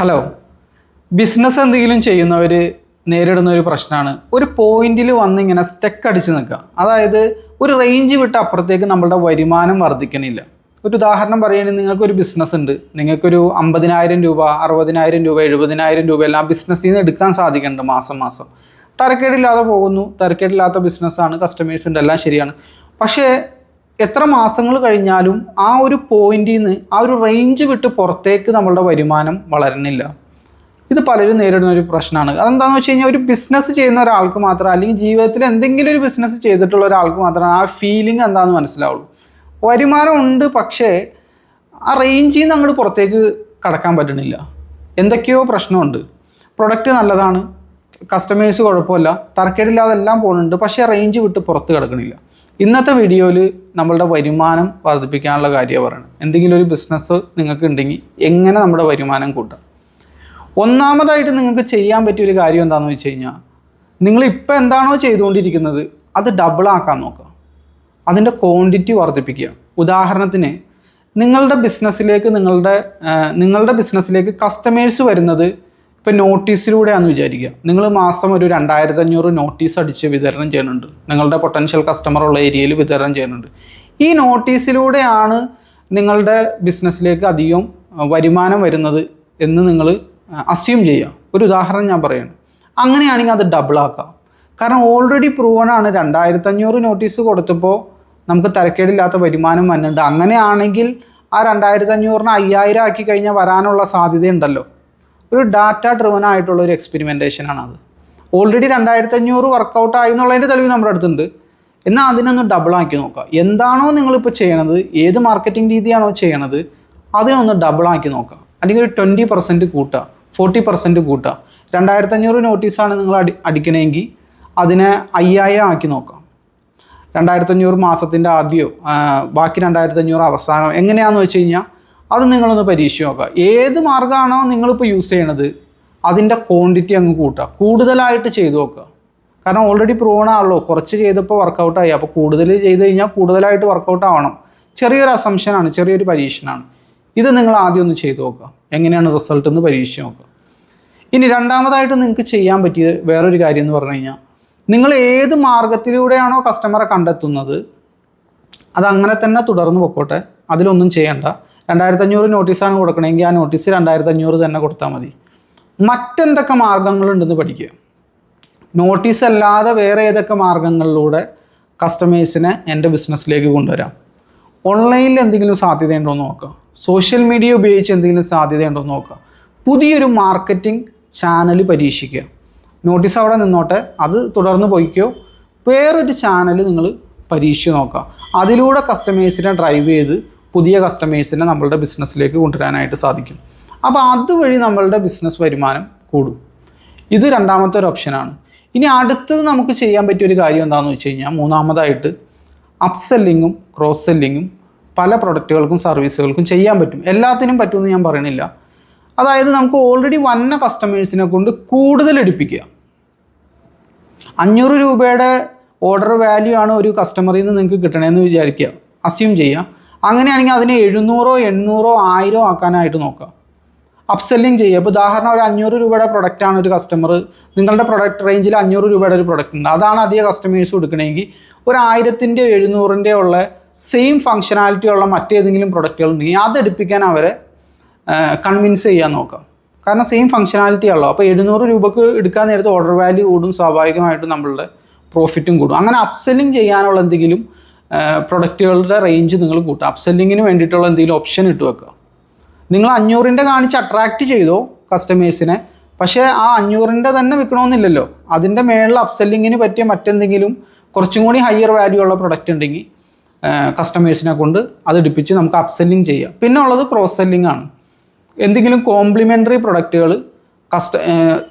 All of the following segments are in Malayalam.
ഹലോ ബിസിനസ് എന്തെങ്കിലും ചെയ്യുന്നവർ നേരിടുന്ന ഒരു പ്രശ്നമാണ് ഒരു പോയിന്റിൽ വന്ന് ഇങ്ങനെ സ്റ്റക്ക് അടിച്ച് നിൽക്കുക. അതായത് ഒരു റേഞ്ച് വിട്ട് അപ്പുറത്തേക്ക് നമ്മളുടെ വരുമാനം വർദ്ധിക്കണില്ല. ഒരു ഉദാഹരണം പറയുകയാണെങ്കിൽ നിങ്ങൾക്കൊരു ബിസിനസ് ഉണ്ട്. നിങ്ങൾക്കൊരു അമ്പതിനായിരം രൂപ അറുപതിനായിരം രൂപ എഴുപതിനായിരം രൂപ എല്ലാം ബിസിനസ്സിൽ നിന്ന് എടുക്കാൻ സാധിക്കുന്നുണ്ട് മാസം മാസം. തരക്കേടില്ലാതെ പോകുന്നു. തരക്കേടില്ലാത്ത ബിസിനസ്സാണ് കസ്റ്റമേഴ്സിന്റെ എല്ലാം ശരിയാണ്. പക്ഷേ എത്ര മാസങ്ങൾ കഴിഞ്ഞാലും ആ ഒരു പോയിന്റിൽ നിന്ന് ആ ഒരു റേഞ്ച് വിട്ട് പുറത്തേക്ക് നമ്മളുടെ വരുമാനം വളരുന്നില്ല. ഇത് പലരും നേരിടുന്ന ഒരു പ്രശ്നമാണ്. അതെന്താണെന്ന് വെച്ച് കഴിഞ്ഞാൽ ഒരു ബിസിനസ് ചെയ്യുന്ന ഒരാൾക്ക് മാത്രം അല്ലെങ്കിൽ ജീവിതത്തിൽ എന്തെങ്കിലും ഒരു ബിസിനസ് ചെയ്തിട്ടുള്ള ഒരാൾക്ക് മാത്രമാണ് ആ ഫീലിംഗ് എന്താണെന്ന് മനസ്സിലാവുള്ളൂ. വരുമാനം ഉണ്ട് പക്ഷേ ആ റേഞ്ചിൽ നിന്ന് അങ്ങോട്ട് പുറത്തേക്ക് കടക്കാൻ പറ്റണില്ല. എന്തൊക്കെയോ പ്രശ്നമുണ്ട്. പ്രൊഡക്റ്റ് നല്ലതാണ്. കസ്റ്റമേഴ്സ് കുഴപ്പമില്ല. തർക്കേടില്ലാതെല്ലാം പോകുന്നുണ്ട്. പക്ഷേ റേഞ്ച് വിട്ട് പുറത്ത് കിടക്കണില്ല. ഇന്നത്തെ വീഡിയോയിൽ നമ്മളുടെ വരുമാനം വർദ്ധിപ്പിക്കാനുള്ള കാര്യമാണ് പറയുന്നത് എന്തെങ്കിലും ഒരു ബിസിനസ് നിങ്ങൾക്ക് ഉണ്ടെങ്കിൽ എങ്ങനെ നമ്മുടെ വരുമാനം കൂട്ടാം? ഒന്നാമതായിട്ട് നിങ്ങൾക്ക് ചെയ്യാൻ പറ്റിയ ഒരു കാര്യം എന്താണെന്ന് വെച്ച് കഴിഞ്ഞാൽ നിങ്ങൾ ഇപ്പോൾ എന്താണോ ചെയ്തുകൊണ്ടിരിക്കുന്നത് അത് ഡബിൾ ആക്കാൻ നോക്കുക. അതിന്റെ ക്വാണ്ടിറ്റി വർദ്ധിപ്പിക്കുക. ഉദാഹരണത്തിന് നിങ്ങളുടെ ബിസിനസ്സിലേക്ക് നിങ്ങളുടെ നിങ്ങളുടെ ബിസിനസ്സിലേക്ക് കസ്റ്റമേഴ്സ് വരുന്നത് ഇപ്പോൾ നോട്ടീസിലൂടെയാണെന്ന് വിചാരിക്കുക. നിങ്ങൾ മാസം ഒരു രണ്ടായിരത്തി അഞ്ഞൂറ് നോട്ടീസ് അടിച്ച് വിതരണം ചെയ്യുന്നുണ്ട്. നിങ്ങളുടെ പൊട്ടൻഷ്യൽ കസ്റ്റമർ ഉള്ള ഏരിയയിൽ വിതരണം ചെയ്യുന്നുണ്ട്. ഈ നോട്ടീസിലൂടെയാണ് നിങ്ങളുടെ ബിസിനസ്സിലേക്ക് അധികം വരുമാനം വരുന്നത് എന്ന് നിങ്ങൾ അസ്യൂം ചെയ്യുക. ഒരു ഉദാഹരണം ഞാൻ പറയുകയാണ് അങ്ങനെയാണെങ്കിൽ അത് ഡബിൾ ആക്കാം. കാരണം ഓൾറെഡി പ്രൂവൺ ആണ്. രണ്ടായിരത്തി അഞ്ഞൂറ് നോട്ടീസ് കൊടുത്തപ്പോൾ നമുക്ക് തരക്കേടില്ലാത്ത വരുമാനം വന്നിട്ടുണ്ട്. അങ്ങനെയാണെങ്കിൽ ആ രണ്ടായിരത്തി അഞ്ഞൂറിന് അയ്യായിരം ആക്കി കഴിഞ്ഞാൽ വരാനുള്ള സാധ്യതയുണ്ടല്ലോ. ഒരു ഡാറ്റ ഡ്രിവൻ ആയിട്ടുള്ള ഒരു എക്സ്പെരിമെന്റേഷൻ ആണ് അത്. ഓൾറെഡി രണ്ടായിരത്തി അഞ്ഞൂറ് വർക്കൗട്ട് ആയി എന്നുള്ളതിന്റെ തെളിവ് നമ്മുടെ അടുത്തുണ്ട്. എന്നാൽ അതിനൊന്ന് ഡബിൾ ആക്കി നോക്കുക. എന്താണോ നിങ്ങളിപ്പോൾ ചെയ്യണത് ഏത് മാർക്കറ്റിംഗ് രീതിയാണോ ചെയ്യണത് അതിനൊന്ന് ഡബിൾ ആക്കി നോക്കുക. അല്ലെങ്കിൽ ഒരു ട്വന്റി പെർസെന്റ് കൂട്ടുക ഫോർട്ടി പെർസെന്റ് കൂട്ടുക. രണ്ടായിരത്തി അഞ്ഞൂറ് നോട്ടീസാണ് നിങ്ങൾ അടി അടിക്കണമെങ്കിൽ അതിനെ അയ്യായിരം ആക്കി നോക്കാം രണ്ടായിരത്തഞ്ഞൂറ് മാസത്തിന്റെ ആദ്യമോ ബാക്കി രണ്ടായിരത്തഞ്ഞൂറ് അവസാനമോ എങ്ങനെയാണെന്ന് വെച്ച് കഴിഞ്ഞാൽ അത് നിങ്ങളൊന്ന് പരീക്ഷിച്ച് നോക്കുക. ഏത് മാർഗമാണോ നിങ്ങളിപ്പോൾ യൂസ് ചെയ്യണത് അതിന്റെ ക്വാണ്ടിറ്റി അങ്ങ് കൂട്ടുക. കൂടുതലായിട്ട് ചെയ്തു നോക്കുക. കാരണം ഓൾറെഡി പ്രൂവൺ കുറച്ച് ചെയ്തപ്പോൾ വർക്കൗട്ടായി അപ്പോൾ കൂടുതൽ ചെയ്ത് കഴിഞ്ഞാൽ കൂടുതലായിട്ട് വർക്കൗട്ട് ആവണം. ചെറിയൊരു അസംഷനാണ് ചെറിയൊരു പരീക്ഷണമാണ് ഇത് നിങ്ങൾ ആദ്യം ഒന്ന് ചെയ്തു നോക്കുക. എങ്ങനെയാണ് റിസൾട്ട് എന്ന് പരീക്ഷിച്ച് നോക്കുക. ഇനി രണ്ടാമതായിട്ട് നിങ്ങൾക്ക് ചെയ്യാൻ പറ്റിയ വേറൊരു കാര്യം എന്ന് പറഞ്ഞു കഴിഞ്ഞാൽ നിങ്ങൾ ഏത് മാർഗത്തിലൂടെയാണോ കസ്റ്റമറെ കണ്ടെത്തുന്നത് അത് അങ്ങനെ തന്നെ തുടർന്ന് പൊക്കോട്ടെ. അതിലൊന്നും ചെയ്യണ്ട. രണ്ടായിരത്തി അഞ്ഞൂറ് നോട്ടീസാണ് കൊടുക്കണമെങ്കിൽ ആ നോട്ടീസ് രണ്ടായിരത്തി അഞ്ഞൂറ് തന്നെ കൊടുത്താൽ മതി. മറ്റെന്തൊക്കെ മാർഗങ്ങളുണ്ടെന്ന് പഠിക്കുക. നോട്ടീസ് അല്ലാതെ വേറെ ഏതൊക്കെ മാർഗങ്ങളിലൂടെ കസ്റ്റമേഴ്സിനെ എന്റെ ബിസിനസ്സിലേക്ക് കൊണ്ടുവരാം. ഓൺലൈനിൽ എന്തെങ്കിലും സാധ്യതയുണ്ടോ എന്ന് നോക്കുക. സോഷ്യൽ മീഡിയ ഉപയോഗിച്ച് എന്തെങ്കിലും സാധ്യതയുണ്ടോ എന്ന് നോക്കുക. പുതിയൊരു മാർക്കറ്റിംഗ് ചാനൽ പരീക്ഷിക്കുക. നോട്ടീസ് അവിടെ നിന്നോട്ടെ അത് തുടർന്ന് പോയിക്കോ. വേറൊരു ചാനൽ നിങ്ങൾ പരീക്ഷിച്ച് നോക്കുക. അതിലൂടെ കസ്റ്റമേഴ്സിനെ ഡ്രൈവ് ചെയ്ത് പുതിയ കസ്റ്റമേഴ്സിനെ നമ്മളുടെ ബിസിനസ്സിലേക്ക് കൊണ്ടുവരാനായിട്ട് സാധിക്കും. അപ്പോൾ അതുവഴി നമ്മളുടെ ബിസിനസ് വരുമാനം കൂടും. ഇത് രണ്ടാമത്തെ ഒരു ഓപ്ഷനാണ് ഇനി അടുത്തത് നമുക്ക് ചെയ്യാൻ പറ്റിയ ഒരു കാര്യം എന്താണെന്ന് വെച്ച് കഴിഞ്ഞാൽ മൂന്നാമതായിട്ട് അപ്സെല്ലിങ്ങും ക്രോസ് സെല്ലിങ്ങും പല പ്രൊഡക്റ്റുകൾക്കും സർവീസുകൾക്കും ചെയ്യാൻ പറ്റും. എല്ലാത്തിനും പറ്റുമെന്ന് ഞാൻ പറയണില്ല. അതായത് നമുക്ക് ഓൾറെഡി വന്ന കസ്റ്റമേഴ്സിനെ കൊണ്ട് കൂടുതൽ എടുപ്പിക്കുക. അഞ്ഞൂറ് രൂപയുടെ ഓർഡർ വാല്യൂ ആണ് ഒരു കസ്റ്റമറിൽ നിന്ന് നിങ്ങൾക്ക് കിട്ടണമെന്ന് വിചാരിക്കുക. അസ്യൂം ചെയ്യുക. അങ്ങനെയാണെങ്കിൽ അതിനെ എഴുന്നൂറോ എണ്ണൂറോ ആയിരോ ആക്കാനായിട്ട് നോക്കുക. അപ്സെല്ലിങ് ചെയ്യുക. ഇപ്പോൾ ഉദാഹരണം ഒരു അഞ്ഞൂറ് രൂപയുടെ പ്രൊഡക്റ്റാണ് ഒരു കസ്റ്റമർ നിങ്ങളുടെ പ്രൊഡക്റ്റ് റേഞ്ചിൽ അഞ്ഞൂറ് രൂപയുടെ ഒരു പ്രൊഡക്റ്റ് ഉണ്ട്. അതാണ് അധികം കസ്റ്റമേഴ്സ് കൊടുക്കണമെങ്കിൽ ഒരു ആയിരത്തിന്റെ എഴുന്നൂറിന്റെ ഉള്ള സെയിം ഫങ്ഷനാലിറ്റി ഉള്ള മറ്റേതെങ്കിലും പ്രൊഡക്റ്റുകൾ ഉണ്ടെങ്കിൽ അത് എടുപ്പിക്കാൻ അവരെ കൺവിൻസ് ചെയ്യാൻ നോക്കാം കാരണം സെയിം ഫങ്ഷനാലിറ്റി ഉള്ളൂ അപ്പോൾ എഴുന്നൂറ് രൂപക്ക് എടുക്കാൻ നേരത്തെ ഓർഡർ വാല്യൂ കൂടും സ്വാഭാവികമായിട്ടും നമ്മളുടെ പ്രോഫിറ്റും കൂടും. അങ്ങനെ അപ്സെല്ലിങ് ചെയ്യാനുള്ള എന്തെങ്കിലും പ്രൊഡക്റ്റുകളുടെ റേഞ്ച് നിങ്ങൾ കൂട്ടുക. അപ്സെല്ലിങ്ങിന് വേണ്ടിയിട്ടുള്ള എന്തെങ്കിലും ഓപ്ഷൻ ഇട്ട് വെക്കുക. നിങ്ങൾ അഞ്ഞൂറിന്റെ കാണിച്ച് അട്രാക്റ്റ് ചെയ്തോ കസ്റ്റമേഴ്സിനെ പക്ഷേ ആ അഞ്ഞൂറിന്റെ തന്നെ വിൽക്കണമെന്നില്ലല്ലോ. അതിന്റെ മേളിൽ അപ്സെല്ലിങ്ങിന് പറ്റിയ മറ്റെന്തെങ്കിലും കുറച്ചും കൂടി ഹയർ വാല്യൂ ഉള്ള പ്രൊഡക്റ്റ് ഉണ്ടെങ്കിൽ കസ്റ്റമേഴ്സിനെ കൊണ്ട് അത് എടുപ്പിച്ച് നമുക്ക് അപ്സെല്ലിങ് ചെയ്യാം. പിന്നെ ഉള്ളത് ക്രോസ് സെല്ലിംഗ് ആണ്. എന്തെങ്കിലും കോംപ്ലിമെന്ററി പ്രൊഡക്റ്റുകൾ കസ്റ്റ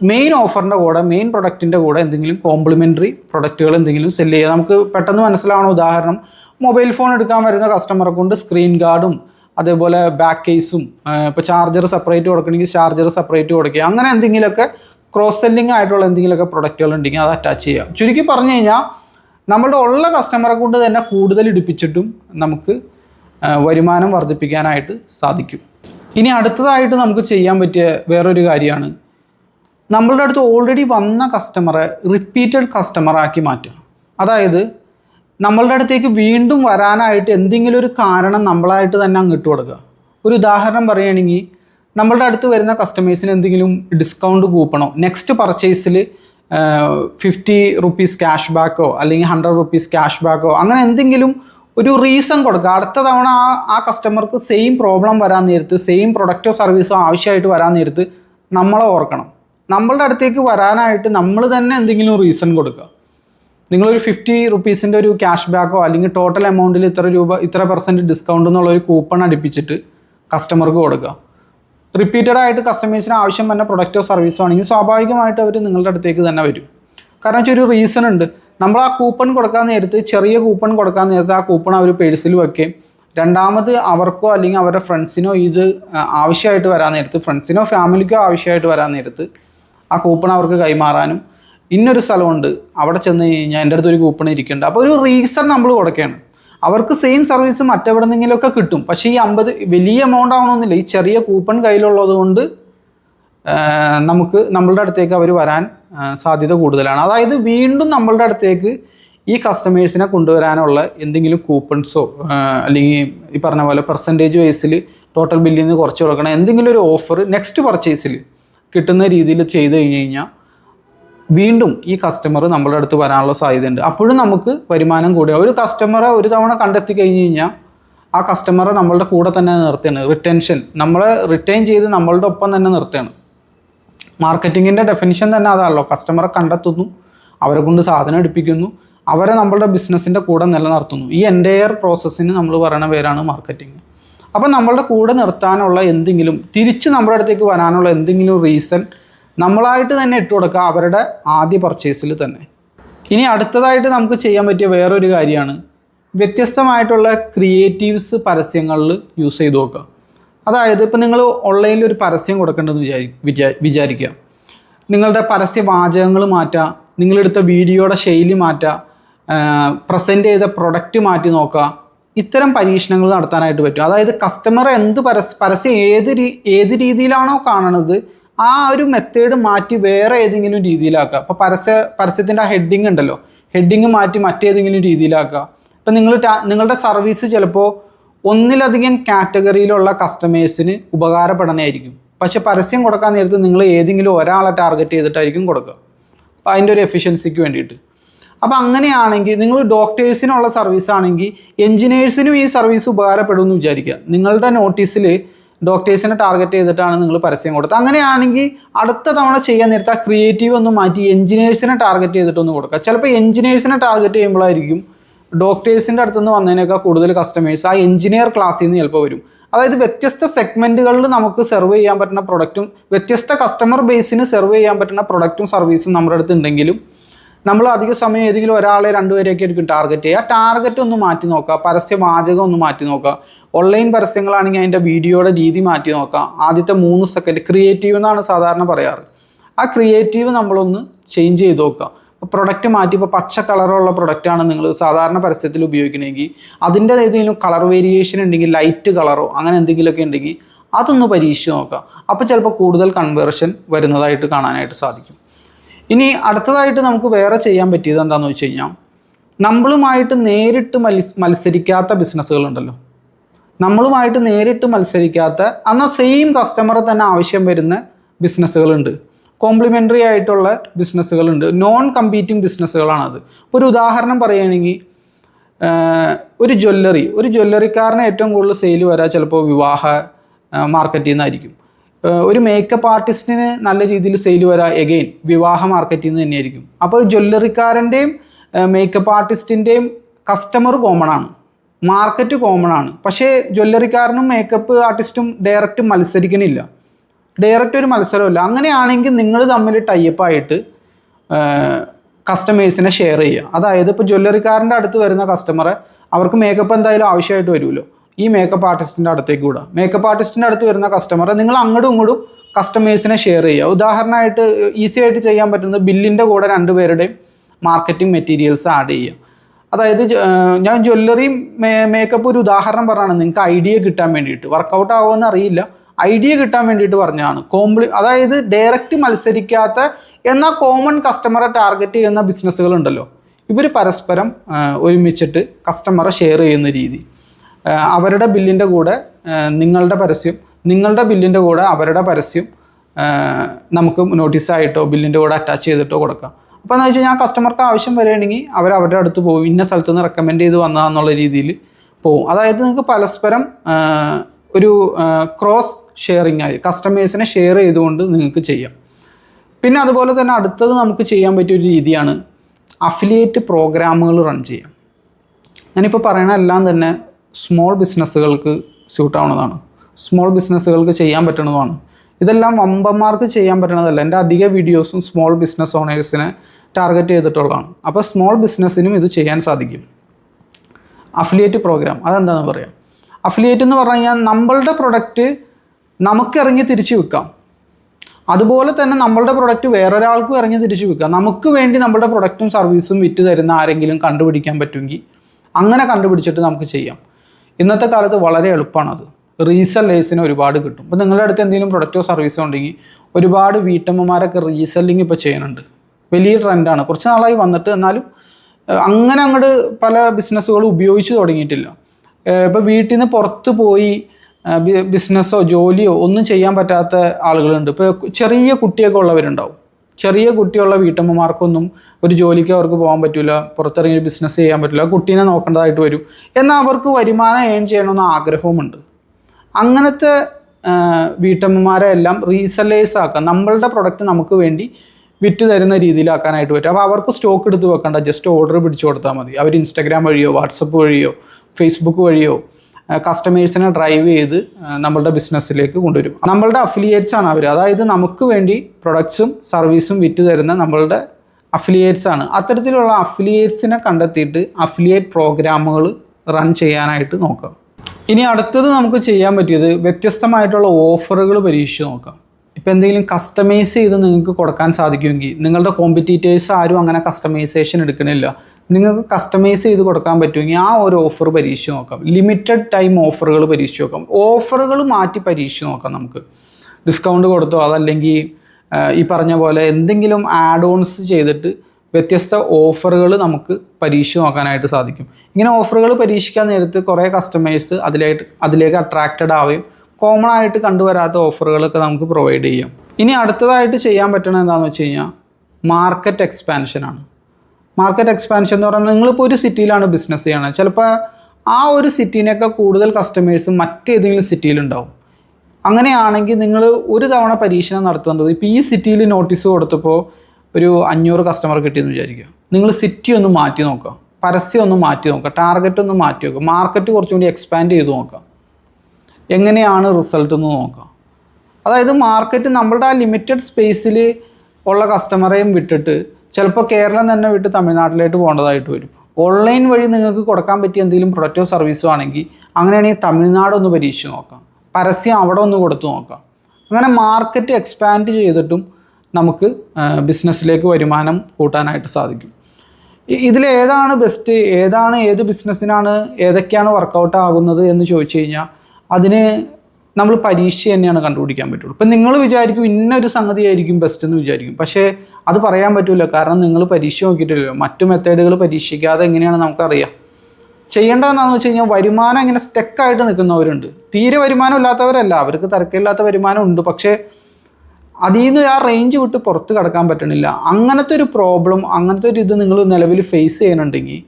മെയിൻ ഓഫറിന്റെ കൂടെ മെയിൻ പ്രൊഡക്റ്റിന്റെ കൂടെ എന്തെങ്കിലും കോംപ്ലിമെന്ററി പ്രൊഡക്റ്റുകൾ എന്തെങ്കിലും സെൽ ചെയ്യുക നമുക്ക് പെട്ടെന്ന് മനസ്സിലാവണം ഉദാഹരണം മൊബൈൽ ഫോൺ എടുക്കാൻ വരുന്ന കസ്റ്റമറെ കൊണ്ട് സ്ക്രീൻ ഗാർഡും അതേപോലെ ബാക്ക് കേസും ഇപ്പോൾ ചാർജർ സെപ്പറേറ്റ് കൊടുക്കണമെങ്കിൽ ചാർജർ സെപ്പറേറ്റ് കൊടുക്കുക. അങ്ങനെ എന്തെങ്കിലുമൊക്കെ ക്രോസ് സെല്ലിംഗ് ആയിട്ടുള്ള എന്തെങ്കിലുമൊക്കെ പ്രൊഡക്റ്റുകൾ ഉണ്ടെങ്കിൽ അത് അറ്റാച്ച് ചെയ്യാം. ചുരുക്കി പറഞ്ഞു കഴിഞ്ഞാൽ നമ്മളുടെ ഉള്ള കസ്റ്റമറെ കൊണ്ട് തന്നെ കൂടുതൽ ഇടിപ്പിച്ചിട്ടും നമുക്ക് വരുമാനം വർദ്ധിപ്പിക്കാനായിട്ട് സാധിക്കും. ഇനി അടുത്തതായിട്ട് നമുക്ക് ചെയ്യാൻ പറ്റിയ വേറൊരു കാര്യമാണ് നമ്മളുടെ അടുത്ത് ഓൾറെഡി വന്ന കസ്റ്റമറെ റിപ്പീറ്റഡ് കസ്റ്റമറാക്കി മാറ്റുക. അതായത് നമ്മളുടെ അടുത്തേക്ക് വീണ്ടും വരാനായിട്ട് എന്തെങ്കിലും ഒരു കാരണം നമ്മളായിട്ട് തന്നെ അങ്ങ് ഇട്ട് കൊടുക്കുക. ഒരു ഉദാഹരണം പറയുകയാണെങ്കിൽ നമ്മളുടെ അടുത്ത് വരുന്ന കസ്റ്റമേഴ്സിന് എന്തെങ്കിലും ഡിസ്കൗണ്ട് കൂപ്പണോ? നെക്സ്റ്റ് പർച്ചേസിൽ ഫിഫ്റ്റി റുപ്പീസ് ക്യാഷ് ബാക്കോ അല്ലെങ്കിൽ ഹൺഡ്രഡ് റുപ്പീസ് ക്യാഷ് ബാക്കോ അങ്ങനെ എന്തെങ്കിലും ഒരു റീസൺ കൊടുക്കുക. അടുത്ത തവണ ആ ആ കസ്റ്റമർക്ക് സെയിം പ്രോബ്ലം വരാൻ നേരത്ത് സെയിം പ്രൊഡക്റ്റോ സർവീസോ ആവശ്യമായിട്ട് വരാൻ നേരത്ത് നമ്മളെ ഓർക്കണം. നമ്മളുടെ അടുത്തേക്ക് വരാനായിട്ട് നമ്മൾ തന്നെ എന്തെങ്കിലും റീസൺ കൊടുക്കുക. നിങ്ങളൊരു ഫിഫ്റ്റി റുപ്പീസിന്റെ ഒരു ക്യാഷ് ബാക്കോ അല്ലെങ്കിൽ ടോട്ടൽ എമൗണ്ടിൽ ഇത്ര രൂപ ഇത്ര പെർസെന്റ് ഡിസ്കൗണ്ട് എന്നുള്ള ഒരു കൂപ്പൺ അടിപ്പിച്ചിട്ട് കസ്റ്റമർക്ക് കൊടുക്കുക. റിപ്പീറ്റഡ് ആയിട്ട് കസ്റ്റമേഴ്സിന് ആവശ്യം വന്ന പ്രൊഡക്റ്റോ സർവീസോ ആണെങ്കിൽ സ്വാഭാവികമായിട്ട് അവർ നിങ്ങളുടെ അടുത്തേക്ക് തന്നെ വരും. കാരണം വെച്ചാൽ ഒരു റീസൺ ഉണ്ട്. നമ്മൾ ആ കൂപ്പൺ കൊടുക്കാൻ നേരത്ത് ചെറിയ കൂപ്പൺ കൊടുക്കാൻ നേരത്തെ ആ കൂപ്പൺ അവർ പേഴ്സിൽ വെക്കുകയും രണ്ടാമത് അവർക്കോ അല്ലെങ്കിൽ അവരുടെ ഫ്രണ്ട്സിനോ ഇത് ആവശ്യമായിട്ട് വരാൻ നേരത്ത് ഫ്രണ്ട്സിനോ ഫാമിലിക്കോ ആവശ്യമായിട്ട് വരാൻ നേരത്ത് ആ കൂപ്പൺ അവർക്ക് കൈമാറാനും. ഇന്നൊരു സ്ഥലമുണ്ട്. അവിടെ ചെന്ന് കഴിഞ്ഞാൽ എന്റെ അടുത്ത് ഒരു കൂപ്പൺ ഇരിക്കുന്നുണ്ട്. അപ്പോൾ ഒരു റീസൺ നമ്മൾ കൊടുക്കുകയാണ്. അവർക്ക് സെയിം സർവീസ് മറ്റെവിടെ നിന്നെങ്കിലുമൊക്കെ കിട്ടും. പക്ഷേ ഈ അമ്പത് വലിയ എമൗണ്ട് ആവണമെന്നില്ല. ഈ ചെറിയ കൂപ്പൺ കയ്യിലുള്ളത് കൊണ്ട് നമുക്ക് നമ്മളുടെ അടുത്തേക്ക് അവർ വരാൻ സാധ്യത കൂടുതലാണ്. അതായത് വീണ്ടും നമ്മളുടെ അടുത്തേക്ക് ഈ കസ്റ്റമേഴ്സിനെ കൊണ്ടുവരാനുള്ള എന്തെങ്കിലും കൂപ്പൺസോ അല്ലെങ്കിൽ ഈ പറഞ്ഞ പോലെ പെർസെന്റേജ് വൈസിൽ ടോട്ടൽ ബില്ലിൽ നിന്ന് കുറച്ച് കൊടുക്കണം. എന്തെങ്കിലും ഒരു ഓഫർ നെക്സ്റ്റ് പർച്ചേസിൽ കിട്ടുന്ന രീതിയിൽ ചെയ്തു കഴിഞ്ഞ് കഴിഞ്ഞാൽ വീണ്ടും ഈ കസ്റ്റമർ നമ്മളുടെ അടുത്ത് വരാനുള്ള സാധ്യതയുണ്ട്. അപ്പോഴും നമുക്ക് വരുമാനം കൂടി ഒരു കസ്റ്റമറെ ഒരു തവണ കണ്ടെത്തി കഴിഞ്ഞ് കഴിഞ്ഞാൽ ആ കസ്റ്റമറെ നമ്മളുടെ കൂടെ തന്നെ നിർത്തുകയാണ്. റിട്ടൻഷൻ നമ്മളെ റിട്ടേൺ ചെയ്ത് നമ്മളുടെ ഒപ്പം തന്നെ നിർത്തുകയാണ്. മാർക്കറ്റിങ്ങിന്റെ ഡെഫിനിഷൻ തന്നെ അതാണല്ലോ. കസ്റ്റമറെ കണ്ടെത്തുന്നു അവരെ കൊണ്ട് സാധനം എടുപ്പിക്കുന്നു അവരെ നമ്മളുടെ ബിസിനസ്സിന്റെ കൂടെ നിലനിർത്തുന്നു. ഈ എന്റെയർ പ്രോസസ്സിന് നമ്മൾ പറയുന്ന പേരാണ് മാർക്കറ്റിംഗ് അപ്പോൾ നമ്മളുടെ കൂടെ നിർത്താനുള്ള എന്തെങ്കിലും തിരിച്ച് നമ്മുടെ അടുത്തേക്ക് വരാനുള്ള എന്തെങ്കിലും റീസൺ നമ്മളായിട്ട് തന്നെ ഇട്ട് കൊടുക്കുക അവരുടെ ആദ്യ പർച്ചേസിൽ തന്നെ. ഇനി അടുത്തതായിട്ട് നമുക്ക് ചെയ്യാൻ പറ്റിയ വേറൊരു കാര്യമാണ് വ്യത്യസ്തമായിട്ടുള്ള ക്രിയേറ്റീവ്സ് പരസ്യങ്ങളിൽ യൂസ് ചെയ്ത് നോക്കുക. അതായത് ഇപ്പം നിങ്ങൾ ഓൺലൈനിൽ ഒരു പരസ്യം കൊടുക്കേണ്ടതെന്ന് വിചാരി വിചാ വിചാരിക്കുക. നിങ്ങളുടെ പരസ്യ വാചകങ്ങൾ മാറ്റുക നിങ്ങളെടുത്ത വീഡിയോയുടെ ശൈലി മാറ്റുക പ്രസന്റ് ചെയ്ത പ്രൊഡക്റ്റ് മാറ്റി നോക്കുക ഇത്തരം പരീക്ഷണങ്ങൾ നടത്താനായിട്ട് പറ്റും. അതായത് കസ്റ്റമർ എന്ത് പരസ് പരസ്യം ഏത് രീ ഏത് രീതിയിലാണോ കാണണത് ആ ഒരു മെത്തേഡ് മാറ്റി വേറെ ഏതെങ്കിലും രീതിയിലാക്കുക. അപ്പോൾ പരസ്യ പരസ്യത്തിന്റെ ആ ഹെഡിങ് ഉണ്ടല്ലോ. ഹെഡിങ് മാറ്റി മറ്റേതെങ്കിലും രീതിയിലാക്കുക. ഇപ്പം നിങ്ങൾ നിങ്ങളുടെ സർവീസ് ചിലപ്പോൾ ഒന്നിലധികം കാറ്റഗറിയിലുള്ള കസ്റ്റമേഴ്സിന് ഉപകാരപ്പെടണമായിരിക്കും പക്ഷേ പരസ്യം കൊടുക്കാൻ നേരത്ത് നിങ്ങൾ ഏതെങ്കിലും ഒരാളെ ടാർഗറ്റ് ചെയ്തിട്ടായിരിക്കും കൊടുക്കുക. അപ്പോൾ അതിന്റെ ഒരു എഫിഷ്യൻസിക്ക് വേണ്ടിയിട്ട്. അപ്പോൾ അങ്ങനെയാണെങ്കിൽ നിങ്ങൾ ഡോക്ടേഴ്സിനുള്ള സർവീസ് ആണെങ്കിൽ എൻജിനീയേഴ്സിനും ഈ സർവീസ് ഉപകാരപ്പെടുമെന്ന് വിചാരിക്കുക. നിങ്ങളുടെ നോട്ടീസിൽ ഡോക്ടേഴ്സിനെ ടാർഗറ്റ് ചെയ്തിട്ടാണ് നിങ്ങൾ പരസ്യം കൊടുത്തത്. അങ്ങനെയാണെങ്കിൽ അടുത്ത തവണ ചെയ്യാൻ നേരത്തെ ആ ക്രിയേറ്റീവ് ഒന്ന് മാറ്റി എൻജിനീയേഴ്സിനെ ടാർഗറ്റ് ചെയ്തിട്ടൊന്ന് കൊടുക്കുക. ചിലപ്പോൾ എൻജിനീയേഴ്സിനെ ടാർഗറ്റ് ചെയ്യുമ്പോഴായിരിക്കും ഡോക്ടേഴ്സിന്റെ അടുത്തുനിന്ന് വന്നതിനേക്കാൾ കൂടുതൽ കസ്റ്റമേഴ്സ് ആ എഞ്ചിനീയർ ക്ലാസ്സിൽ നിന്ന് ചിലപ്പോൾ വരും. അതായത് വ്യത്യസ്ത സെഗ്മെന്റുകളിൽ നമുക്ക് സെർവ് ചെയ്യാൻ പറ്റുന്ന പ്രൊഡക്റ്റും വ്യത്യസ്ത കസ്റ്റമർ ബേസിന് സെർവ് ചെയ്യാൻ പറ്റുന്ന പ്രൊഡക്റ്റും സർവീസും നമ്മുടെ അടുത്ത് ഉണ്ടെങ്കിലും നമ്മൾ അധിക സമയം ഏതെങ്കിലും ഒരാളെ രണ്ടുപേരെയൊക്കെ ആയിരിക്കും ടാർഗറ്റ് ചെയ്യുക ടാർഗറ്റ് ഒന്ന് മാറ്റി നോക്കുക. പരസ്യ വാചകം ഒന്ന് മാറ്റി നോക്കുക. ഓൺലൈൻ പരസ്യങ്ങളാണെങ്കിൽ അതിന്റെ വീഡിയോയുടെ രീതി മാറ്റി നോക്കുക. ആദ്യത്തെ മൂന്ന് സെക്കൻഡ് ക്രിയേറ്റീവ് എന്നാണ് സാധാരണ പറയാറ്. ആ ക്രിയേറ്റീവ് നമ്മളൊന്ന് ചേഞ്ച് ചെയ്ത് നോക്കുക. ഇപ്പോൾ പ്രൊഡക്റ്റ് മാറ്റി ഇപ്പോൾ പച്ച കളറുള്ള പ്രൊഡക്റ്റാണ് നിങ്ങൾ സാധാരണ പരസ്യത്തിൽ ഉപയോഗിക്കണമെങ്കിൽ. അതിന്റെ ഏതെങ്കിലും കളർ വേരിയേഷൻ ഉണ്ടെങ്കിൽ ലൈറ്റ് കളറോ അങ്ങനെ എന്തെങ്കിലുമൊക്കെ ഉണ്ടെങ്കിൽ അതൊന്ന് പരീക്ഷിച്ച് നോക്കുക. അപ്പോൾ ചിലപ്പോൾ കൂടുതൽ കൺവേർഷൻ വരുന്നതായിട്ട് കാണാനായിട്ട് സാധിക്കും. ഇനി അടുത്തതായിട്ട് നമുക്ക് വേറെ ചെയ്യാൻ പറ്റിയത് എന്താണെന്ന് വെച്ച് കഴിഞ്ഞാൽ നമ്മളുമായിട്ട് നേരിട്ട് മത്സ മത്സരിക്കാത്ത ബിസിനസ്സുകളുണ്ടല്ലോ. നമ്മളുമായിട്ട് നേരിട്ട് മത്സരിക്കാത്ത എന്നാൽ സെയിം കസ്റ്റമറെ തന്നെ ആവശ്യം വരുന്ന ബിസിനസ്സുകളുണ്ട്. കോംപ്ലിമെന്ററി ആയിട്ടുള്ള ബിസിനസ്സുകളുണ്ട്. Non competing ബിസിനസ്സുകളാണത്. ഒരു ഉദാഹരണം പറയുകയാണെങ്കിൽ ഒരു ജ്വല്ലറി. ഒരു ജ്വല്ലറിക്കാരന് ഏറ്റവും കൂടുതൽ സെയിൽ വരാൻ ചിലപ്പോൾ വിവാഹ മാർക്കറ്റിൽ നിന്നായിരിക്കും. ഒരു മേക്കപ്പ് ആർട്ടിസ്റ്റിന് നല്ല രീതിയിൽ സെയിൽ വരാം എഗെയിൻ വിവാഹ മാർക്കറ്റിൽ നിന്ന് തന്നെയായിരിക്കും. അപ്പോൾ ജ്വല്ലറിക്കാരന്റെയും മേക്കപ്പ് ആർട്ടിസ്റ്റിന്റെയും കസ്റ്റമർ കോമൺ ആണ്. മാർക്കറ്റ് കോമൺ ആണ്. പക്ഷേ ജ്വല്ലറിക്കാരനും മേക്കപ്പ് ആർട്ടിസ്റ്റും ഡയറക്റ്റ് മത്സരിക്കണില്ല. ഡയറക്റ്റ് ഒരു മത്സരമല്ല അങ്ങനെയാണെങ്കിൽ നിങ്ങൾ തമ്മിൽ ടൈപ്പ് ആയിട്ട് കസ്റ്റമേഴ്സിനെ ഷെയർ ചെയ്യുക. അതായത് ഇപ്പോൾ ജ്വല്ലറിക്കാരന്റെ അടുത്ത് വരുന്ന കസ്റ്റമറെ അവർക്ക് മേക്കപ്പ് എന്തായാലും ആവശ്യമായിട്ട് വരുമല്ലോ. ഈ മേക്കപ്പ് ആർട്ടിസ്റ്റിന്റെ അടുത്തേക്ക് വിടുക മേക്കപ്പ് ആർട്ടിസ്റ്റിന്റെ അടുത്ത് വരുന്ന കസ്റ്റമറെ നിങ്ങൾ അങ്ങോട്ടും ഇങ്ങോട്ടും കസ്റ്റമേഴ്സിനെ ഷെയർ ചെയ്യുക. ഉദാഹരണമായിട്ട് ഈസി ആയിട്ട് ചെയ്യാൻ പറ്റുന്നത് ബില്ലിന്റെ കൂടെ രണ്ടുപേരുടെയും മാർക്കറ്റിംഗ് മെറ്റീരിയൽസ് ആഡ് ചെയ്യുക. അതായത് ഞാൻ ജ്വല്ലറി മേ മേക്കപ്പ് ഒരു ഉദാഹരണം പറഞ്ഞാണ്. നിങ്ങൾക്ക് ഐഡിയ കിട്ടാൻ വേണ്ടിയിട്ട്. വർക്കൗട്ട് ആവുമെന്ന് അറിയില്ല. ഐഡിയ കിട്ടാൻ വേണ്ടിയിട്ട് പറഞ്ഞതാണ്. കോംപ്ലി അതായത് ഡയറക്റ്റ് മത്സരിക്കാത്ത എന്നാൽ കോമൺ കസ്റ്റമറെ ടാർഗറ്റ് ചെയ്യുന്ന ബിസിനസ്സുകളുണ്ടല്ലോ ഇവർ പരസ്പരം ഒരുമിച്ചിട്ട് കസ്റ്റമറെ ഷെയർ ചെയ്യുന്ന രീതി. അവരുടെ ബില്ലിന്റെ കൂടെ നിങ്ങളുടെ പരസ്യം നിങ്ങളുടെ ബില്ലിന്റെ കൂടെ അവരുടെ പരസ്യം നമുക്ക് നോട്ടീസായിട്ടോ ബില്ലിന്റെ കൂടെ അറ്റാച്ച് ചെയ്തിട്ടോ കൊടുക്കാം. അപ്പോൾ എന്ന് വെച്ച് കഴിഞ്ഞാൽ കസ്റ്റമർക്ക് ആവശ്യം വരികയാണെങ്കിൽ അവർ അവരുടെ അടുത്ത് പോകും ഇന്ന സ്ഥലത്ത് നിന്ന് റെക്കമെൻഡ് ചെയ്ത് വന്നതെന്നുള്ള രീതിയിൽ പോകും അതായത് നിങ്ങൾക്ക് പരസ്പരം ഒരു ക്രോസ് ഷെയറിങ് ആയി കസ്റ്റമേഴ്സിനെ ഷെയർ ചെയ്തുകൊണ്ട് നിങ്ങൾക്ക് ചെയ്യാം. പിന്നെ അതുപോലെ തന്നെ അടുത്തത് നമുക്ക് ചെയ്യാൻ പറ്റിയ ഒരു രീതിയാണ് അഫിലിയേറ്റ് പ്രോഗ്രാമുകൾ റൺ ചെയ്യാം. ഞാനിപ്പോൾ പറയണ എല്ലാം തന്നെ സ്മോൾ ബിസിനസ്സുകൾക്ക് സ്യൂട്ടാവുന്നതാണ് സ്മോൾ ബിസിനസ്സുകൾക്ക് ചെയ്യാൻ പറ്റുന്നതാണ് ഇതെല്ലാം വമ്പന്മാർക്ക് ചെയ്യാൻ പറ്റുന്നതല്ല. എന്റെ അധിക വീഡിയോസും സ്മോൾ ബിസിനസ് ഓണേഴ്സിനെ ടാർഗറ്റ് ചെയ്തിട്ടുള്ളതാണ്. അപ്പോൾ സ്മോൾ ബിസിനസ്സിനും ഇത് ചെയ്യാൻ സാധിക്കും. അഫിലിയേറ്റ് പ്രോഗ്രാം അതെന്താണെന്ന് പറയാം? അഫിലിയേറ്റ് എന്ന് പറഞ്ഞു കഴിഞ്ഞാൽ നമ്മളുടെ പ്രൊഡക്റ്റ് നമുക്ക് ഇറങ്ങി തിരിച്ചു വിൽക്കാം. അതുപോലെ തന്നെ നമ്മളുടെ പ്രൊഡക്റ്റ് വേറൊരാൾക്കും ഇറങ്ങി തിരിച്ചു വിൽക്കാം. നമുക്ക് വേണ്ടി നമ്മളുടെ പ്രൊഡക്റ്റും സർവീസും വിറ്റ് തരുന്ന ആരെങ്കിലും കണ്ടുപിടിക്കാൻ പറ്റുമെങ്കിൽ അങ്ങനെ കണ്ടുപിടിച്ചിട്ട് നമുക്ക് ചെയ്യാം. ഇന്നത്തെ കാലത്ത് വളരെ എളുപ്പമാണത്. റീസെല്ലേഴ്സിന് ഒരുപാട് കിട്ടും. ഇപ്പോൾ നിങ്ങളുടെ അടുത്ത് എന്തെങ്കിലും പ്രൊഡക്റ്റോ സർവീസോ ഉണ്ടെങ്കിൽ ഒരുപാട് വീട്ടമ്മമാരൊക്കെ റീസെല്ലിങ് ഇപ്പോൾ ചെയ്യുന്നുണ്ട്. വലിയ ട്രെൻഡാണ് കുറച്ച് നാളായി വന്നിട്ട് എന്നാലും അങ്ങനെ അങ്ങോട്ട് പല ബിസിനസ്സുകളും ഉപയോഗിച്ച് തുടങ്ങിയിട്ടില്ല. ഇപ്പോൾ വീട്ടിൽ നിന്ന് പുറത്ത് പോയി ബിസിനസ്സോ ജോലിയോ ഒന്നും ചെയ്യാൻ പറ്റാത്ത ആളുകളുണ്ട്. ഇപ്പോൾ ചെറിയ കുട്ടിയൊക്കെ ഉള്ളവരുണ്ടാവും. ചെറിയ കുട്ടിയുള്ള വീട്ടമ്മമാർക്കൊന്നും ഒരു ജോലിക്ക് അവർക്ക് പോകാൻ പറ്റില്ല പുറത്തിറങ്ങി ബിസിനസ് ചെയ്യാൻ പറ്റില്ല കുട്ടീനെ നോക്കേണ്ടതായിട്ട് വരും എന്നാൽ അവർക്ക് വരുമാനം ഏൺ ചെയ്യണമെന്ന് ആഗ്രഹവുമുണ്ട്. അങ്ങനത്തെ വീട്ടമ്മമാരെ എല്ലാം റീസെല്ലേഴ്സ് ആക്കാം. നമ്മളുടെ പ്രൊഡക്റ്റ് നമുക്ക് വേണ്ടി വിറ്റ് തരുന്ന രീതിയിലാക്കാനായിട്ട് പറ്റും. അപ്പോൾ അവർക്ക് സ്റ്റോക്ക് എടുത്ത് വെക്കേണ്ട ജസ്റ്റ് ഓർഡർ പിടിച്ചു കൊടുത്താൽ മതി. അവർ ഇൻസ്റ്റാഗ്രാം വഴിയോ വാട്സപ്പ് വഴിയോ ഫേസ്ബുക്ക് വഴിയോ കസ്റ്റമേഴ്സിനെ ഡ്രൈവ് ചെയ്ത് നമ്മളുടെ ബിസിനസ്സിലേക്ക് കൊണ്ടുവരും. നമ്മളുടെ അഫിലിയേറ്റ്സ് ആണ് അവർ അതായത് നമുക്ക് വേണ്ടി പ്രൊഡക്ട്സും സർവീസും വിറ്റ് തരുന്ന നമ്മളുടെ അഫിലിയേറ്റ്സ് ആണ്. അത്തരത്തിലുള്ള അഫിലിയേറ്റ്സിനെ കണ്ടെത്തിയിട്ട് അഫിലിയേറ്റ് പ്രോഗ്രാമുകൾ റൺ ചെയ്യാനായിട്ട് നോക്കാം. ഇനി അടുത്തത് നമുക്ക് ചെയ്യാൻ പറ്റിയത് വ്യത്യസ്തമായിട്ടുള്ള ഓഫറുകൾ പരീക്ഷിച്ച് നോക്കാം. ഇപ്പോൾ എന്തെങ്കിലും കസ്റ്റമൈസ് ചെയ്ത് നിങ്ങൾക്ക് കൊടുക്കാൻ സാധിക്കുമെങ്കിൽ നിങ്ങളുടെ കോമ്പറ്റീറ്റേഴ്സ് ആരും അങ്ങനെ കസ്റ്റമൈസേഷൻ എടുക്കണില്ല. നിങ്ങൾക്ക് കസ്റ്റമൈസ് ചെയ്ത് കൊടുക്കാൻ പറ്റുമെങ്കിൽ ആ ഒരു ഓഫർ പരീക്ഷിച്ച് നോക്കാം. ലിമിറ്റഡ് ടൈം ഓഫറുകൾ പരീക്ഷിച്ച് നോക്കാം. ഓഫറുകൾ മാറ്റി പരീക്ഷിച്ച് നോക്കാം നമുക്ക്. ഡിസ്കൗണ്ട് കൊടുത്തോ അതല്ലെങ്കിൽ ഈ പറഞ്ഞ പോലെ എന്തെങ്കിലും ആഡ് ഓൺസ് ചെയ്തിട്ട് വ്യത്യസ്ത ഓഫറുകൾ നമുക്ക് പരീക്ഷിച്ച് നോക്കാനായിട്ട് സാധിക്കും. ഇങ്ങനെ ഓഫറുകൾ പരീക്ഷിക്കാൻ നേരത്ത് കുറേ കസ്റ്റമേഴ്സ് അതിലായിട്ട് അതിലേക്ക് അട്രാക്റ്റഡ് ആവുകയും കോമൺ ആയിട്ട് കണ്ടുവരാത്ത ഓഫറുകളൊക്കെ നമുക്ക് പ്രൊവൈഡ് ചെയ്യാം. ഇനി അടുത്തതായിട്ട് ചെയ്യാൻ പറ്റണത് എന്താണെന്ന് വെച്ച് കഴിഞ്ഞാൽ മാർക്കറ്റ് എക്സ്പാൻഷനാണ് മാർക്കറ്റ് എക്സ്പാൻഷൻ എന്ന് പറഞ്ഞാൽ നിങ്ങളിപ്പോൾ ഒരു സിറ്റിയിലാണ് ബിസിനസ് ചെയ്യണത്. ചിലപ്പോൾ ആ ഒരു സിറ്റീനേക്കാൾ കൂടുതൽ കസ്റ്റമേഴ്സ് മറ്റേതെങ്കിലും സിറ്റിയിലുണ്ടാവും അങ്ങനെയാണെങ്കിൽ നിങ്ങൾ ഒരു തവണ പരീക്ഷണം നടത്തേണ്ടത് ഇപ്പോൾ ഈ സിറ്റിയിൽ നോട്ടീസ് കൊടുത്തപ്പോൾ ഒരു അഞ്ഞൂറ് കസ്റ്റമർ കിട്ടിയെന്ന് വിചാരിക്കുക. നിങ്ങൾ സിറ്റി ഒന്ന് മാറ്റി നോക്കുക. പരസ്യം ഒന്ന് മാറ്റി നോക്കുക. ടാർഗറ്റ് ഒന്ന് മാറ്റി നോക്കുക. മാർക്കറ്റ് കുറച്ചും കൂടി എക്സ്പാൻഡ് ചെയ്ത് നോക്കുക. എങ്ങനെയാണ് റിസൾട്ട് എന്ന് നോക്കുക. അതായത് മാർക്കറ്റ് നമ്മളുടെ ആ ലിമിറ്റഡ് സ്പേസിൽ ഉള്ള കസ്റ്റമറെയും വിട്ടിട്ട് ചിലപ്പോൾ കേരളം തന്നെ വിട്ട് തമിഴ്നാട്ടിലേക്ക് പോകേണ്ടതായിട്ട് വരും. ഓൺലൈൻ വഴി നിങ്ങൾക്ക് കൊടുക്കാൻ പറ്റിയ എന്തെങ്കിലും പ്രൊഡക്റ്റോ സർവീസോ ആണെങ്കിൽ അങ്ങനെയാണെങ്കിൽ തമിഴ്നാട് ഒന്ന് പരീക്ഷിച്ച് നോക്കാം. പരസ്യം അവിടെ ഒന്ന് കൊടുത്തു നോക്കാം. അങ്ങനെ മാർക്കറ്റ് എക്സ്പാൻഡ് ചെയ്തിട്ടും നമുക്ക് ബിസിനസ്സിലേക്ക് വരുമാനം കൂട്ടാനായിട്ട് സാധിക്കും. ഇതിലേതാണ് ബെസ്റ്റ് ഏതാണ് ഏത് ബിസിനസ്സിനാണ് ഏതൊക്കെയാണ് വർക്കൗട്ട് ആകുന്നത് എന്ന് ചോദിച്ചു കഴിഞ്ഞാൽ അതിന് നമ്മൾ പരീക്ഷ തന്നെയാണ് കണ്ടുപിടിക്കാൻ പറ്റുള്ളൂ. ഇപ്പം നിങ്ങൾ വിചാരിക്കും ഇന്നൊരു സംഗതി ആയിരിക്കും ബെസ്റ്റ് എന്ന് വിചാരിക്കും. പക്ഷേ അത് പറയാൻ പറ്റില്ല കാരണം നിങ്ങൾ പരീക്ഷ നോക്കിയിട്ടില്ലല്ലോ. മറ്റു മെത്തേഡുകൾ പരീക്ഷിക്കാതെ എങ്ങനെയാണ് നമുക്കറിയാം. ചെയ്യേണ്ടതെന്നാന്ന് വെച്ച് കഴിഞ്ഞാൽ വരുമാനം ഇങ്ങനെ സ്റ്റക്കായിട്ട് നിൽക്കുന്നവരുണ്ട്. തീരെ വരുമാനം ഇല്ലാത്തവരല്ല. അവർക്ക് തിരക്കില്ലാത്ത വരുമാനം ഉണ്ട്. പക്ഷേ അതിൽ നിന്ന് ആ റേഞ്ച് വിട്ട് പുറത്ത് കടക്കാൻ പറ്റണില്ല. അങ്ങനത്തെ ഒരു പ്രോബ്ലം അങ്ങനത്തെ ഒരു ഇത് നിങ്ങൾ നിലവിൽ ഫേസ് ചെയ്യുന്നുണ്ടെങ്കിൽ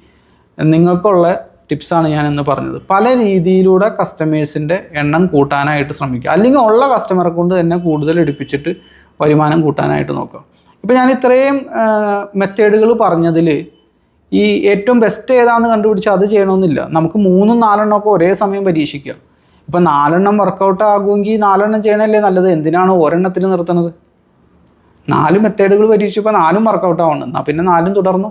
നിങ്ങൾക്കുള്ള ടിപ്സാണ് ഞാൻ ഇന്ന് പറഞ്ഞത്. പല രീതിയിലൂടെ കസ്റ്റമേഴ്സിന്റെ എണ്ണം കൂട്ടാനായിട്ട് ശ്രമിക്കുക. അല്ലെങ്കിൽ ഉള്ള കസ്റ്റമറെ കൊണ്ട് തന്നെ കൂടുതൽ എടുപ്പിച്ചിട്ട് വരുമാനം കൂട്ടാനായിട്ട് നോക്കുക. ഇപ്പോൾ ഞാൻ ഇത്രയും മെത്തേഡുകൾ പറഞ്ഞതിൽ ഈ ഏറ്റവും ബെസ്റ്റ് ഏതാണെന്ന് കണ്ടുപിടിച്ച് അത് ചെയ്യണമെന്നില്ല നമുക്ക് മൂന്നും നാലെണ്ണം ഒക്കെ ഒരേ സമയം പരീക്ഷിക്കുക. ഇപ്പം നാലെണ്ണം വർക്കൗട്ട് ആകുമെങ്കിൽ നാലെണ്ണം ചെയ്യണല്ലേ നല്ലത്. എന്തിനാണ് ഒരെണ്ണത്തിന് നിർത്തണത്? നാല് മെത്തേഡുകൾ പരീക്ഷിച്ചപ്പോൾ നാലും വർക്കൗട്ട് ആവുന്നുണ്ട് എന്നാൽ പിന്നെ നാലും തുടർന്നു.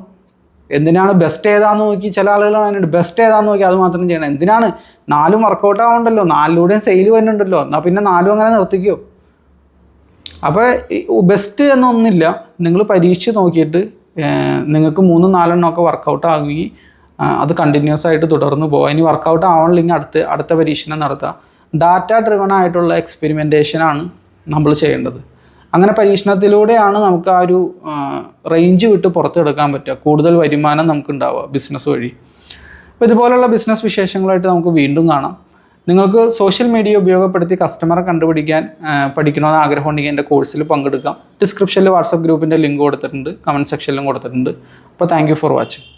എന്തിനാണ് ബെസ്റ്റ് ഏതാന്ന് നോക്കി ചില ആളുകൾ പറയുന്നുണ്ട് ബെസ്റ്റ് ഏതാന്ന് നോക്കി അത് മാത്രം ചെയ്യണം. എന്തിനാണ്? നാലും വർക്കൗട്ട് ആവണ്ടല്ലോ നാലിലൂടെയും സെയിൽ വരുന്നുണ്ടല്ലോ. എന്നാൽ പിന്നെ നാലും അങ്ങനെ നിർത്തിക്കോ. അപ്പോൾ ബെസ്റ്റ് എന്നൊന്നില്ല നിങ്ങൾ പരീക്ഷിച്ച് നോക്കിയിട്ട് നിങ്ങൾക്ക് മൂന്നും നാലെണ്ണം ഒക്കെ വർക്കൗട്ട് ആകുകയും അത് കണ്ടിന്യൂസ് ആയിട്ട് തുടർന്ന് പോകാം ഇനി വർക്കൗട്ട് ആവണില്ലെങ്കിൽ അടുത്ത് അടുത്ത പരീക്ഷണം നടത്താം. ഡാറ്റ ഡ്രിവൺ ആയിട്ടുള്ള എക്സ്പെരിമെന്റേഷനാണ് നമ്മൾ ചെയ്യേണ്ടത്. അങ്ങനെ പരീക്ഷണത്തിലൂടെയാണ് നമുക്ക് ആ ഒരു റേഞ്ച് വിട്ട് പുറത്തെടുക്കാൻ പറ്റുക. കൂടുതൽ വരുമാനം നമുക്ക് ഉണ്ടാവുക ബിസിനസ് വഴി. അപ്പോൾ ഇതുപോലുള്ള ബിസിനസ് വിശേഷങ്ങളായിട്ട് നമുക്ക് വീണ്ടും കാണാം. നിങ്ങൾക്ക് സോഷ്യൽ മീഡിയ ഉപയോഗപ്പെടുത്തി കസ്റ്റമറെ കണ്ടുപിടിക്കാൻ പഠിക്കണമെന്ന് ആഗ്രഹമുണ്ടെങ്കിൽ എന്റെ കോഴ്സിൽ പങ്കെടുക്കാം. ഡിസ്ക്രിപ്ഷനിൽ വാട്സപ്പ് ഗ്രൂപ്പിന്റെ ലിങ്ക് കൊടുത്തിട്ടുണ്ട്. കമന്റ് സെക്ഷനിലും കൊടുത്തിട്ടുണ്ട്. അപ്പോൾ താങ്ക് ഫോർ വാച്ചിങ്